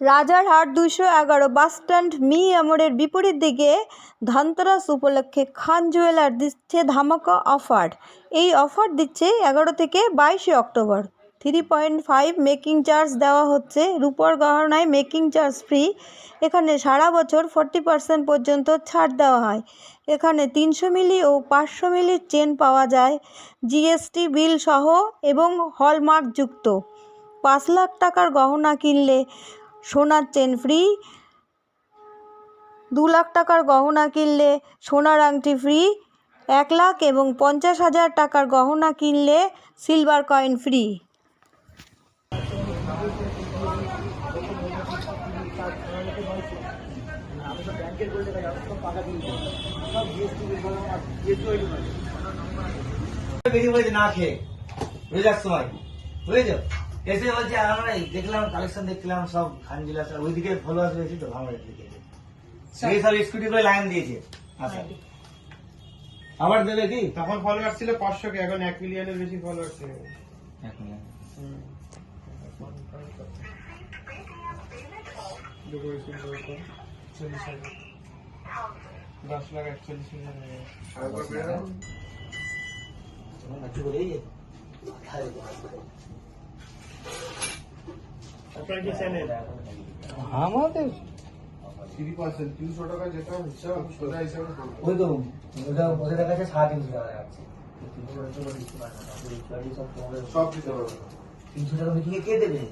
রাজারহাট দুশো এগারো bus stand me আমরের বিপরীত দিকে ধনতেরাস উপলক্ষে খান জুয়েলার দিচ্ছে ধামাকা অফার। এই অফার দিচ্ছে এগারো থেকে বাইশে October. Three point five making charge দেওয়া হচ্ছে। রূপর গহনায় মেকিং চার্জ ফ্রি। এখানে সারা বছর ফর্টি পার্সেন্ট পর্যন্ত ছাড় দেওয়া হয়। এখানে তিনশো মিলি ও পাঁচশো মিলির চেন পাওয়া যায়। জিএসটি বিল সহ এবং হলমার্ক যুক্ত। পাঁচ লাখ টাকার গহনা কিনলে সোনার ফ্রি দু লাখ টাকার গহনা কিনলে সোনার আংটি ফ্রি এক লাখ এবং পঞ্চাশ হাজার টাকার গহনা কিনলে সিলভার কয়েন ফ্রি না খেয়ে। এসে বলছে আমরা দেখলাম কালেকশন দেখলাম সব খানজিলা সব ওইদিকে ফলোয়ার্স হয়েছে তো আমাদের দিকে। এই সব স্কুটি করে লাইন দিয়েছে। আচ্ছা আবার দেবে কি? তখন ফলোয়ার ছিল পাঁচশো কে এখন এক মিলিয়নের বেশি ফলোয়ার ছিল। এক দশ লাখ একচল্লিশ হাজার হয়ে গেছে। একটু বলেই যে। আপনার কি চ্যানেল আমাদের থ্রি পার্সেন্ট তিনশো টাকা যেটা হিসাব সোজা হিসাবে ওই তো ওটা ওদের কাছে সাড়ে তিনশো টাকা যাচ্ছে তিনশো টাকা তো দিতে পারে না ওই গাড়ি সব দিতে পারবে তিনশো টাকা মিটিয়ে কে দেবে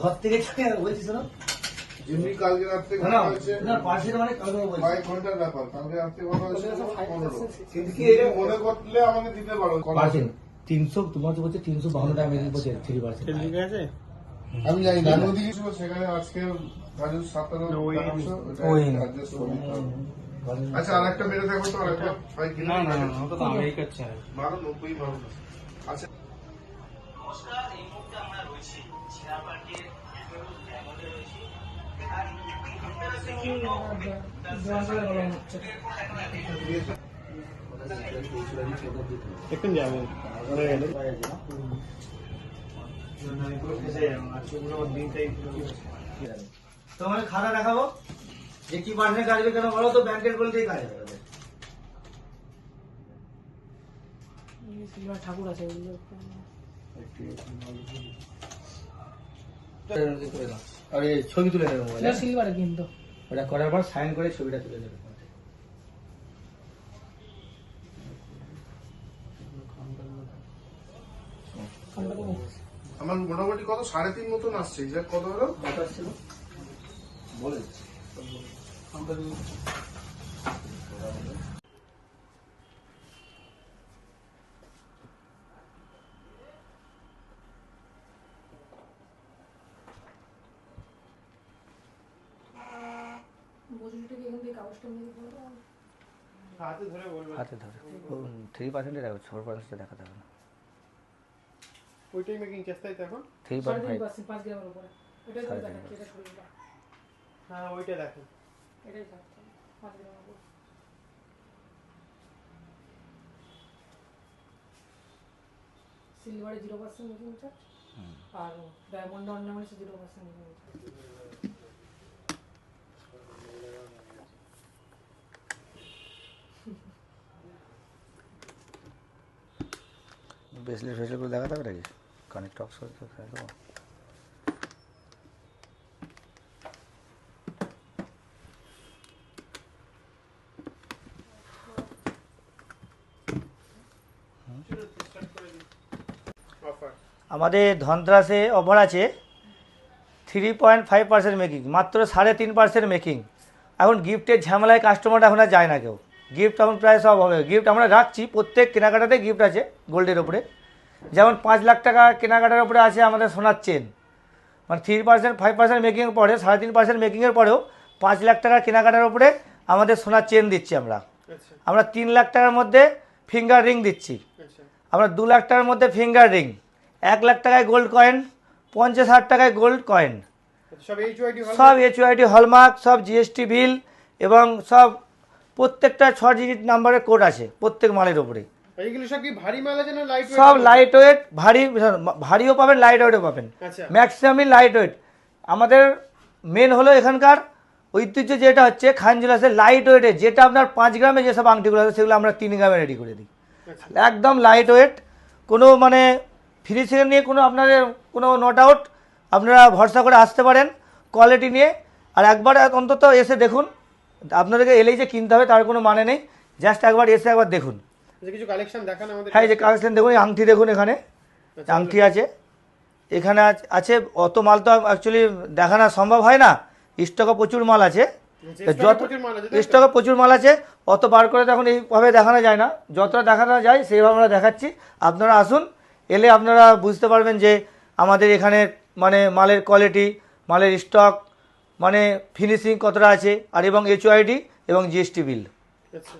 ঘর থেকে বলছিস না যেমনি কালকে রাত্রে না, হয়েছে না, পাশের মানে কাউকে বলছি। কয়েক ঘণ্টার ব্যাপার কালকে রাত্রে হয়েছে কিন্তু এটা মনে করলে আমাকে দিতে পারো পার্সেন্ট তিনশো তোমার তো বলছে তিনশো বাহান্ন টাকা মেকিং বলছে থ্রি পার্সেন্ট ঠিক আছে? আমি জানি না ওদিকে সেখানে আজকে। আচ্ছা আর একটা মেরে থাকো তো আর একটা না না না ওটা তো আমেরিকার চ্যানেল বারো নব্বই বারো আচ্ছা। নমস্কার এই মুহূর্তে আমরা রয়েছি চিনাপার্কের ডায়মন্ডে রয়েছি। আর আপনারা দেখুন, এখন যাবেন হয়ে তোমার খাতা দেখাবো? যে কি পার্সেন্ট কাটবে কেন বলো তো? ব্যাংকের বলতেই কাজ ঠাকুর আছে আরে ছবি তুলে নেবে মোবাইলে সিলভারে কিন্তু। ওটা করার পর সাইন করে ছবিটা তুলে নেবে আমার মোটামুটি কত? সাড়ে তিন মতন আসছে এক্সাক্ট কত হলো? কত আসছিল? বলে হাতে ধরে বলবেন। হাতে ধরে। থ্রি পার্সেন্টে রাখো ফোর পার্সেন্টে দেখাতে হবে না। ওইটাই মেকিং চেষ্টা তো এখন থ্রি পয়েন্ট ফাইভ সাড়ে তিন হ্যাঁ ওইটা দেখেন সিলভারে জিরো পার্সেন্ট মেকিং চার্জ আর diamond ornaments zero percent making charge bracelet ফেসলেট করে দেখাতে হবে নাকি কানেক্ট অফ করে তো দেখাতে আমাদের ধনতেরাসে অফার আছে three point five percent making মাত্র সাড়ে তিন পার্সেন্ট মেকিং এখন গিফটের ঝামেলায় কাস্টমারটা এখন আর যায় না কেউ। গিফট এখন প্রায় সব হবে। গিফট আমরা রাখছি, প্রত্যেক কেনাকাটাতে গিফট আছে গোল্ডের ওপরে যেমন পাঁচ লাখ টাকা কেনাকাটার উপরে আছে আমাদের সোনার চেন। মানে থ্রি পার্সেন্ট ফাইভ পার্সেন্ট মেকিংয়ের পরে সাড়ে তিন পার্সেন্ট মেকিংয়ের পরেও পাঁচ লাখ টাকা কেনাকাটার উপরে আমাদের সোনার চেন দিচ্ছি আমরা। আচ্ছা। আমরা তিন লাখ টাকার মধ্যে ফিঙ্গার রিং দিচ্ছি। আচ্ছা। আমরা দু লাখ টাকার মধ্যে ফিঙ্গার রিং এক লাখ টাকায় গোল্ড কয়েন পঞ্চাশ হাজার টাকায় গোল্ড কয়েন সব এইচ ওয়াইডি সব এইচওআইডি হলমার্ক সব জিএসটি বিল এবং সব প্রত্যেকটা ছ ডিজিট নাম্বারের কোড আছে প্রত্যেক মালের ওপরে এইগুলো সব কি ভারী মাল আছে না লাইট সব লাইট ওয়েট ভারী ভারীও পাবেন লাইট ওয়েটও পাবেন। আচ্ছা। ম্যাক্সিমামই লাইট ওয়েট আমাদের মেন হলো এখানকার ঐতিহ্য যেটা হচ্ছে খান জুয়েলার্সের লাইট ওয়েটে যেটা আপনার পাঁচ গ্রামে যেসব আংটিগুলো আছে সেগুলো আমরা তিন গ্রামে রেডি করে দিই। একদম লাইট ওয়েট কোনো মানে ফিনিশিং নিয়ে কোনো আপনাদের কোনো নট আউট আপনারা ভরসা করে আসতে পারেন কোয়ালিটি নিয়ে। আর একবার অন্তত এসে দেখুন আপনাদেরকে এলেই যে কিনতে হবে তার কোনো মানে নেই। জাস্ট একবার এসে একবার দেখুন। কিছু কালেকশন দেখান আমাদের হ্যাঁ এই যে কালেকশন দেখুন আংটি দেখুন এখানে। আংটি আছে। এখানে আছ- অত মাল তো অ্যাকচুয়ালি দেখানো সম্ভব হয় না। স্টকে প্রচুর মাল আছে। যত প্রচুর মাল আছে, স্টকে প্রচুর মাল আছে অত বার করে তো এখন এইভাবে দেখানো যায় না। যতটা দেখানো যায় সেইভাবে আমরা দেখাচ্ছি। আপনারা আসুন এলে আপনারা বুঝতে পারবেন যে আমাদের এখানে মানে মালের কোয়ালিটি মালের স্টক মানে ফিনিশিং কতটা আছে আর এবং এইচওআইডি এবং জিএসটি বিল আচ্ছা।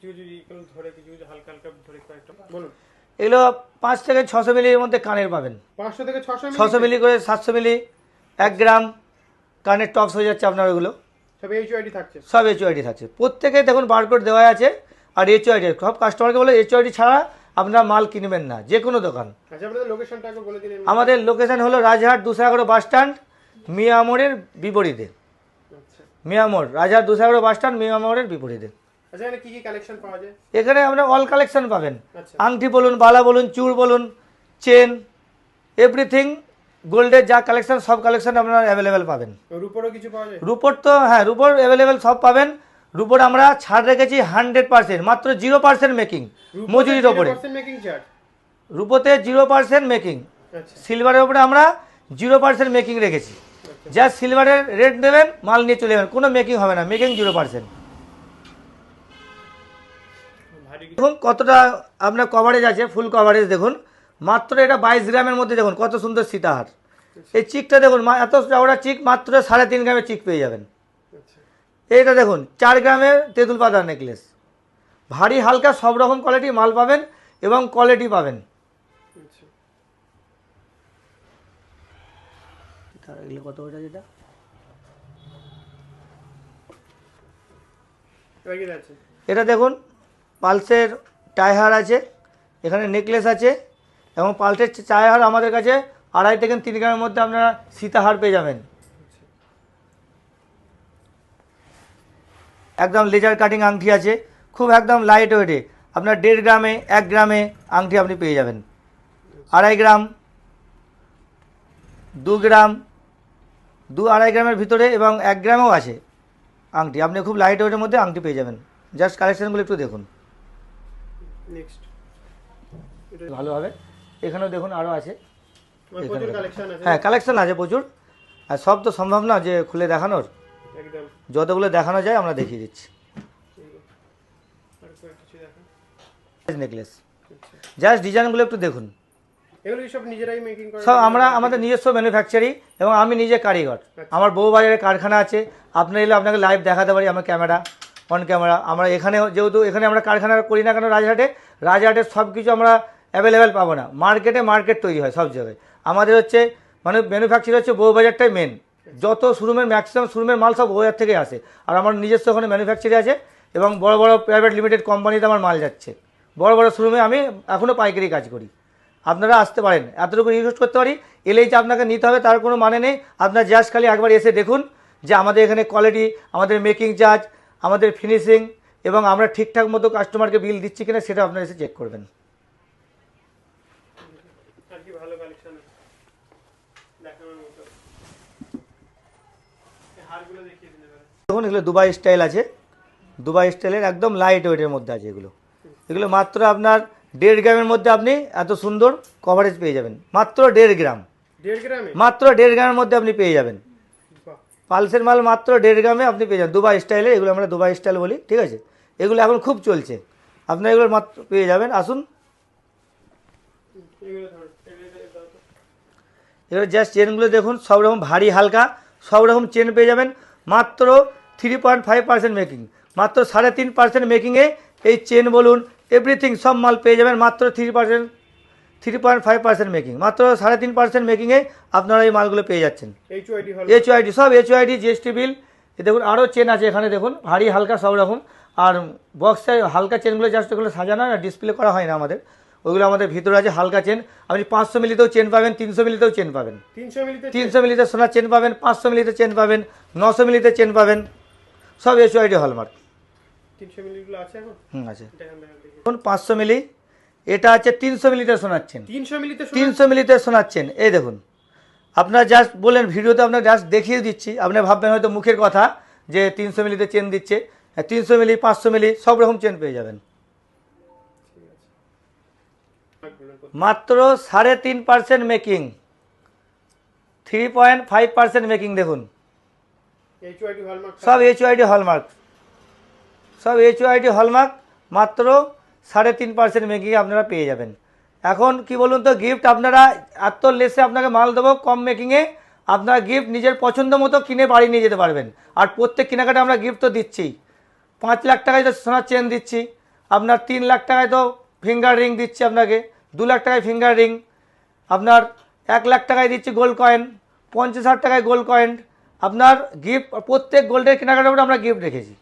কিছু কিছু ইগুলো ধরে কিছু কিছু হালকা হালকা ধরে কয়েকটা। বলুন। এগুলো পাঁচ থেকে ছশো মিলির মধ্যে কানের পাবেন। পাঁচশো থেকে ছশো ছশো মিলি করে সাতশো মিলি এক গ্রাম কানের টপস হয়ে যাচ্ছে আপনার ওগুলো সব এইচওআইডি থাকছে? সব এইচওআইডি থাকছে। প্রত্যেকে দেখুন বারকোড দেওয়া আছে আর এইচওআইডি সব কাস্টমারকে বলে এইচওআইডি ছাড়া আপনার মাল কিনবেন না যে কোনো দোকান। আচ্ছা আমাদের লোকেশন হলো রাজহাট দুশো এগারো বাস স্ট্যান্ড মিয়ামোড়ের বিপরীতে। আচ্ছা। মিয়ামোড় রাজহাট দুশো এগারো বাস স্ট্যান্ড মিয়ামোড়ের বিপরীতে। এখানে যায়? এখানে আপনার অল কালেকশন পাবেন। আচ্ছা। আংটি বলুন বালা বলুন চূড় বলুন চেন এভরিথিং গোল্ডের যা কালেকশন সব কালেকশন আপনারা অ্যাভেলেবেল পাবেন। রূপরও কিছু পাওয়া যায়? রুপোর তো হ্যাঁ রুপোর অ্যাভেলেবেল সব পাবেন। রুপোর আমরা ছাড় রেখেছি হান্ড্রেড পার্সেন্ট মাত্র জিরো পার্সেন্ট মেকিং মজুরির ওপরে। মেকিং রুপোতে জিরো পার্সেন্ট মেকিং আচ্ছা। সিলভারের ওপরে আমরা জিরো পার্সেন্ট মেকিং রেখেছি। যা সিলভারের রেট দেবেন মাল নিয়ে চলে যাবেন কোনো মেকিং হবে না মেকিং জিরো পার্সেন্ট ভারী কিছু দেখুন কতটা আপনার কভারেজ আছে ফুল কভারেজ দেখুন। মাত্র এটা বাইশ গ্রামের মধ্যে দেখুন কত সুন্দর সীতাহার। এই চিকটা দেখুন এত চওড়া চিক মাত্র সাড়ে তিন গ্রামের চিক পেয়ে যাবেন। এইটা দেখুন চার গ্রামের তেঁতুল পাতার নেকলেস ভারী হালকা সব রকম কোয়ালিটি মাল পাবেন এবং কোয়ালিটি পাবেন। কত ওটা যেটা? এটা দেখুন পালসের টাইহার আছে, এখানে নেকলেস আছে এবং পালসের টাইহার আমাদের কাছে আড়াই থেকে তিন গ্রামের মধ্যে আপনারা সীতাহার পেয়ে যাবেন। একদম লেজার কাটিং আংটি আছে, খুব একদম লাইট ওয়েটে আপনার দেড় গ্রামে, এক গ্রামে আংটি আপনি পেয়ে যাবেন। আড়াই গ্রাম, দু গ্রাম, দু আড়াই গ্রামের ভিতরে এবং এক গ্রামেও আছে আংটি। আপনি খুব লাইট ওয়েটের মধ্যে আংটি পেয়ে যাবেন। জাস্ট কালেকশনগুলো একটু দেখুন। নেক্সট ভালো হবে এখানেও দেখুন আরও আছে। হ্যাঁ কালেকশন আছে প্রচুর। আর সব তো সম্ভব না যে খুলে দেখানোর? যতগুলো দেখানো যায় আমরা দেখিয়ে দিচ্ছি। নেকলেস আচ্ছা। জাস্ট ডিজাইনগুলো একটু দেখুন। সব আমরা আমাদের নিজস্ব ম্যানুফ্যাকচারিং এবং আমি নিজে কারিগর। আমার বউ বাজারে কারখানা আছে। আপনার এলে আপনাকে লাইভ দেখাতে পারি আমার ক্যামেরা অন ক্যামেরা আমরা এখানে যেহেতু এখানে আমরা কারখানা করি না কেন রাজহাটে রাজহাটে সব কিছু আমরা অ্যাভেলেবেল পাবো না। মার্কেটে মার্কেট তৈরি হয় সব জায়গায়। আমাদের হচ্ছে মানে ম্যানুফ্যাকচার হচ্ছে বউ বাজারটাই মেন যত শোরুমের ম্যাক্সিমাম শোরুমের মাল সব বউ বাজার থেকে আসে। আর আমার নিজস্ব ওখানে ম্যানুফ্যাকচারি আছে এবং বড় বড় প্রাইভেট লিমিটেড কোম্পানিতে আমার মাল যাচ্ছে। বড় বড় শোরুমে আমি এখনও পাইকারি কাজ করি। আপনারা আসতে পারেন। এতটুকু রিকোয়েস্ট করতে পারি। এলেই যে আপনাকে নিতে হবে, তার কোনো মানে নেই। আপনার জাস্ট খালি একবার এসে দেখুন যে আমাদের এখানে কোয়ালিটি আমাদের মেকিং চার্জ আমাদের ফিনিশিং এবং আমরা ঠিকঠাক মতো কাস্টমারকে বিল দিচ্ছি কিনা সেটা আপনারা এসে চেক করবেন। দেখুন এগুলো দুবাই স্টাইল আছে। দুবাই স্টাইলের একদম লাইট ওয়েটের মধ্যে আছে এগুলো। এগুলো মাত্র আপনার দেড় গ্রামের মধ্যে আপনি এত সুন্দর কভারেজ পেয়ে যাবেন। মাত্র দেড় গ্রাম। দেড় গ্রামে? মাত্র দেড় গ্রামের মধ্যে আপনি পেয়ে যাবেন। পালসের মাল মাত্র দেড় গ্রামে আপনি পেয়ে যাবেন। দুবাই স্টাইলে এগুলো আমরা দুবাই স্টাইল বলি, ঠিক আছে? এগুলো এখন খুব চলছে। আপনার এগুলো মাত্র পেয়ে যাবেন। আসুন। এগুলো জাস্ট চেনগুলো দেখুন, সব রকম ভারী হালকা, সব রকম চেন পেয়ে যাবেন। মাত্র three point five percent making মাত্র সাড়ে তিন পার্সেন্ট মেকিংয়ে এই চেন বলুন এভরিথিং সব মাল পেয়ে যাবেন। মাত্র three percent three point five percent making মাত্র সাড়ে তিন পার্সেন্ট মেকিংয়ে আপনারা এই মালগুলো পেয়ে যাচ্ছেন। এইচওআইডি হল এইচ ওয়াইডি সব এইচ ওয়াইডি জিএসটি বিল এ দেখুন আরও চেন আছে এখানে দেখুন ভারী হালকা সব রকম আর বক্সে হালকা চেনগুলো জাস্ট ওগুলো সাজানো আর ডিসপ্লে করা হয় না আমাদের। ওইগুলো আমাদের ভিতরে আছে হালকা চেন আপনি পাঁচশো মিলিতেও চেন পাবেন তিনশো মিলিতেও চেন পাবেন। তিনশো মিলিতে তিনশো মিলিতে সোনার চেন পাবেন পাঁচশো মিলিতে চেন পাবেন নশো মিলিতে চেন পাবেন সব এসও আইডি হলমার্ক তিনশো মিলিগুলো আছে এখন? হুম আছে। এখন পাঁচশো মিলি এটা আছে তিনশো মিলিতে শোনাচ্ছেন। তিনশো মিলিতে তিনশো মিলিতে শোনাচ্ছেন। এই দেখুন আপনার জাস্ট বলেন ভিডিওতে আপনার জাস্ট দেখিয়ে দিচ্ছি। আপনি ভাববেন হয়তো মুখের কথা যে তিনশো মিলিতে চেন দিচ্ছে। তিনশো মিলি পাঁচশো মিলি সব রকম চেন পেয়ে যাবেন। মাত্র সাড়ে তিন percent making three point five percent making দেখুন। সব এইচ আইডি হলমার্ক সব এইচ আইডি হলমার্ক মাত্র সাড়ে তিন পার্সেন্ট মেকিং আপনারা পেয়ে যাবেন। এখন কি বলুন তো গিফট আপনারা এত লেসে আপনাকে মাল দেবো, কম মেকিংয়ে আপনারা গিফট নিজের পছন্দ মতো কিনে বাড়ি নিয়ে যেতে পারবেন। আর প্রত্যেক কেনাকাটা আমরা গিফট তো দিচ্ছি। পাঁচ লাখ টাকায় তো সোনার চেন দিচ্ছি, আপনার তিন লাখ টাকায় তো ফিঙ্গার রিং দিচ্ছি আপনাকে, দু লাখ টাকায় ফিঙ্গার রিং আপনার এক লাখ টাকায় দিচ্ছি গোল্ড কয়েন পঞ্চাশ হাজার টাকায় গোল্ড কয়েন আপনার গিফট প্রত্যেক গোল্ডের কেনাকাটার উপরে আমরা গিফট রেখেছি।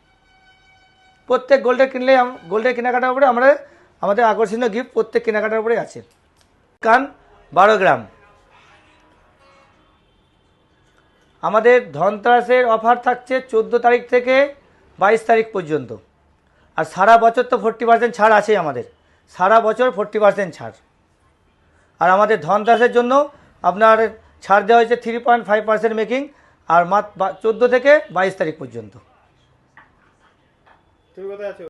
প্রত্যেক গোল্ডের কিনলে গোল্ডের কেনাকাটার উপরে আমরা, আমাদের আকর্ষণীয় গিফট প্রত্যেক কেনাকাটার উপরে আছে। কান বারো গ্রাম। আমাদের ধনতেরাসের অফার থাকছে চোদ্দ তারিখ থেকে বাইশ তারিখ পর্যন্ত। আর সারা বছর তো ফোরটি পার্সেন্ট ছাড় আছেই আমাদের। সারা বছর ফোরটি পার্সেন্ট ছাড়। আর আমাদের ধনতেরাসের জন্য আপনার ছাড় দেওয়া হয়েছে three point five percent making আর মাত্র চোদ্দ থেকে বাইশ তারিখ পর্যন্ত। তুমি কোথায় আছো?